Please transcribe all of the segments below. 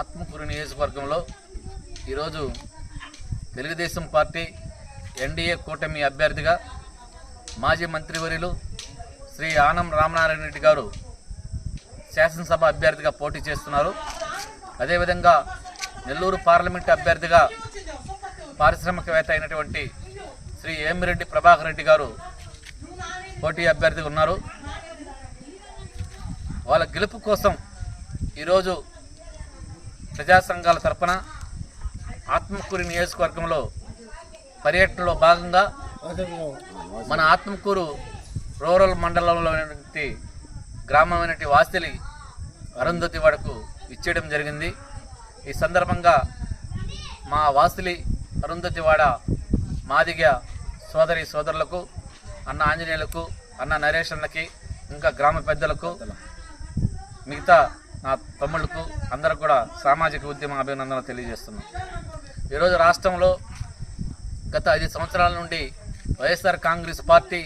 ఆత్మకూరు నియోజకవర్గంలో ఈరోజు Telugu Desam party NDA కూటమి అభ్యర్థిగా మాజీ మంత్రివర్యులు శ్రీ ఆనం రామనారాయణ రెడ్డి గారు శాసనసభ అభ్యర్థిగా పోటీ చేస్తున్నారు. అదేవిధంగా నెల్లూరు పార్లమెంట్ అభ్యర్థిగా పారిశ్రామికవేత్త అయినటువంటి శ్రీ ఏమిరెడ్డి ప్రభాకర్ రెడ్డి గారు పోటీ అభ్యర్థిగా ఉన్నారు. వాళ్ళ గెలుపు కోసం ఈరోజు ప్రజా సంఘాల తరపున ఆత్మకూరు నియోజకవర్గంలో పర్యటనలో భాగంగా మన ఆత్మకూరు రూరల్ మండలంలో గ్రామమైనటువంటి వాసిలి అరుంధతి వాడకు ఇచ్చేయడం జరిగింది. ఈ సందర్భంగా మా వాసిలి అరుంధతి వాడ మాదిగ సోదరి సోదరులకు అన్న ఆంజనేయులకు అన్న నరేష్ అన్నకి ఇంకా గ్రామ పెద్దలకు మిగతా నా తమ్ముళ్ళకు అందరూ కూడా సామాజిక ఉద్యమ అభినందనలు తెలియజేస్తున్నాం. ఈరోజు రాష్ట్రంలో గత ఐదు సంవత్సరాల నుండి వైఎస్ఆర్ కాంగ్రెస్ పార్టీ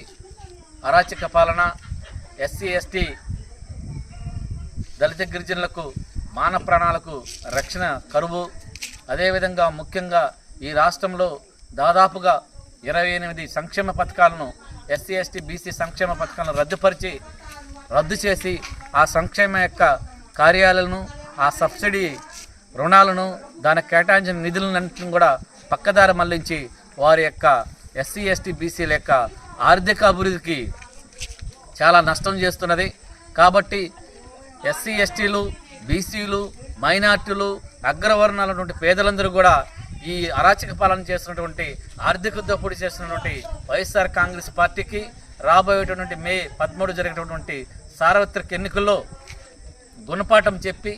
అరాచక పాలన ఎస్సీ ఎస్టీ దళిత గిరిజనులకు మాన ప్రాణాలకు రక్షణ కరువు అదేవిధంగా ముఖ్యంగా ఈ రాష్ట్రంలో దాదాపుగా ఇరవై ఎనిమిది సంక్షేమ పథకాలను ఎస్సీ ఎస్టీ బీసీ సంక్షేమ పథకాలను రద్దుపరిచి రద్దు చేసి ఆ సంక్షేమ యొక్క కార్యాలను ఆ సబ్సిడీ రుణాలను దానికి కేటాయించిన నిధులన్నింటిని కూడా పక్కదారి మళ్ళించి వారి యొక్క ఎస్సీ ఎస్టీ బీసీల యొక్క ఆర్థిక అభివృద్ధికి చాలా నష్టం చేస్తున్నది. కాబట్టి ఎస్సీ ఎస్టీలు బీసీలు మైనార్టీలు అగ్రవర్ణాలటువంటి పేదలందరూ కూడా ఈ అరాచక పాలన చేస్తున్నటువంటి ఆర్థిక దోపిడీ చేస్తున్నటువంటి వైఎస్ఆర్ కాంగ్రెస్ పార్టీకి రాబోయేటటువంటి మే పదమూడు జరిగేటటువంటి సార్వత్రిక ఎన్నికల్లో గుణపాఠం చెప్పి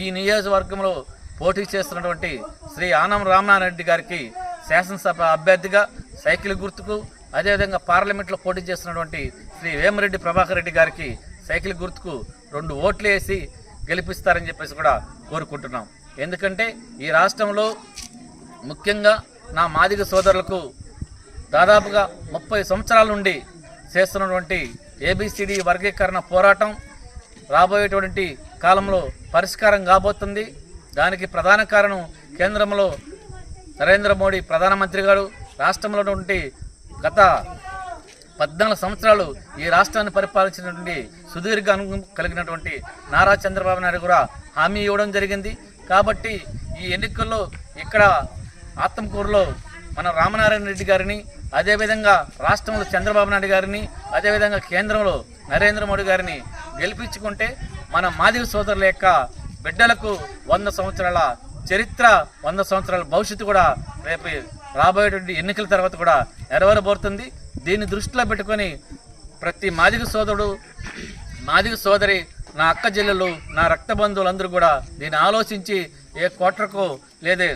ఈ నియోజకవర్గంలో పోటీ చేస్తున్నటువంటి శ్రీ ఆనం రామనారాయణ రెడ్డి గారికి శాసనసభ అభ్యర్థిగా సైకిల్ గుర్తుకు అదేవిధంగా పార్లమెంట్లో పోటీ చేస్తున్నటువంటి శ్రీ వేమరెడ్డి ప్రభాకర్ రెడ్డి గారికి సైకిల్ గుర్తుకు రెండు ఓట్లు వేసి గెలిపిస్తారని చెప్పేసి కూడా కోరుకుంటున్నాం. ఎందుకంటే ఈ రాష్ట్రంలో ముఖ్యంగా నా మాదిగ సోదరులకు దాదాపుగా ముప్పై సంవత్సరాల నుండి చేస్తున్నటువంటి ఏబిసిడి వర్గీకరణ పోరాటం రాబోయేటువంటి కాలంలో పరిష్కారం కాబోతుంది. దానికి ప్రధాన కారణం కేంద్రంలో నరేంద్ర మోడీ ప్రధానమంత్రి గారు రాష్ట్రంలో ఉన్నటువంటి గత పద్నాలుగు సంవత్సరాలు ఈ రాష్ట్రాన్ని పరిపాలించినటువంటి సుదీర్ఘ అనుభవం కలిగినటువంటి నారా చంద్రబాబు నాయుడు కూడా హామీ ఇవ్వడం జరిగింది. కాబట్టి ఈ ఎన్నికల్లో ఇక్కడ ఆత్మకూరులో మన రామనారాయణ రెడ్డి గారిని అదేవిధంగా రాష్ట్రంలో చంద్రబాబు నాయుడు గారిని అదేవిధంగా కేంద్రంలో నరేంద్ర మోడీ గారిని గెలిపించుకుంటే మన మాదిరి సోదరుల యొక్క బిడ్డలకు వంద సంవత్సరాల చరిత్ర వంద సంవత్సరాల భవిష్యత్తు కూడా రేపు రాబోయేటువంటి ఎన్నికల తర్వాత కూడా నెరవేరబోతుంది. దీన్ని దృష్టిలో పెట్టుకొని ప్రతి మాదిగ సోదరుడు మాదిగ సోదరి నా అక్క జిల్లలు నా రక్త బంధువులందరూ కూడా దీన్ని ఆలోచించి ఏ కోట్రకు లేదే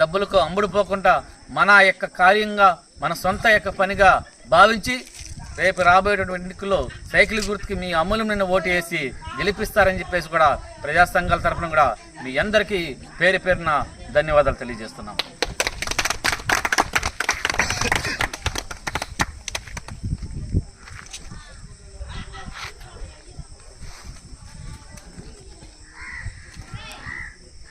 డబ్బులకు అమ్ముడుపోకుండా మన యొక్క కార్యంగా మన సొంత యొక్క పనిగా భావించి రేపు రాబోయేటటువంటి ఎన్నికల్లో సైకిల్ గుర్తుకి మీ అమూల్యమైన ఓటు వేసి గెలిపిస్తారని చెప్పేసి కూడా ప్రజా సంఘాల తరఫున కూడా మీ అందరికీ పేరు పేరున ధన్యవాదాలు తెలియజేస్తున్నాం.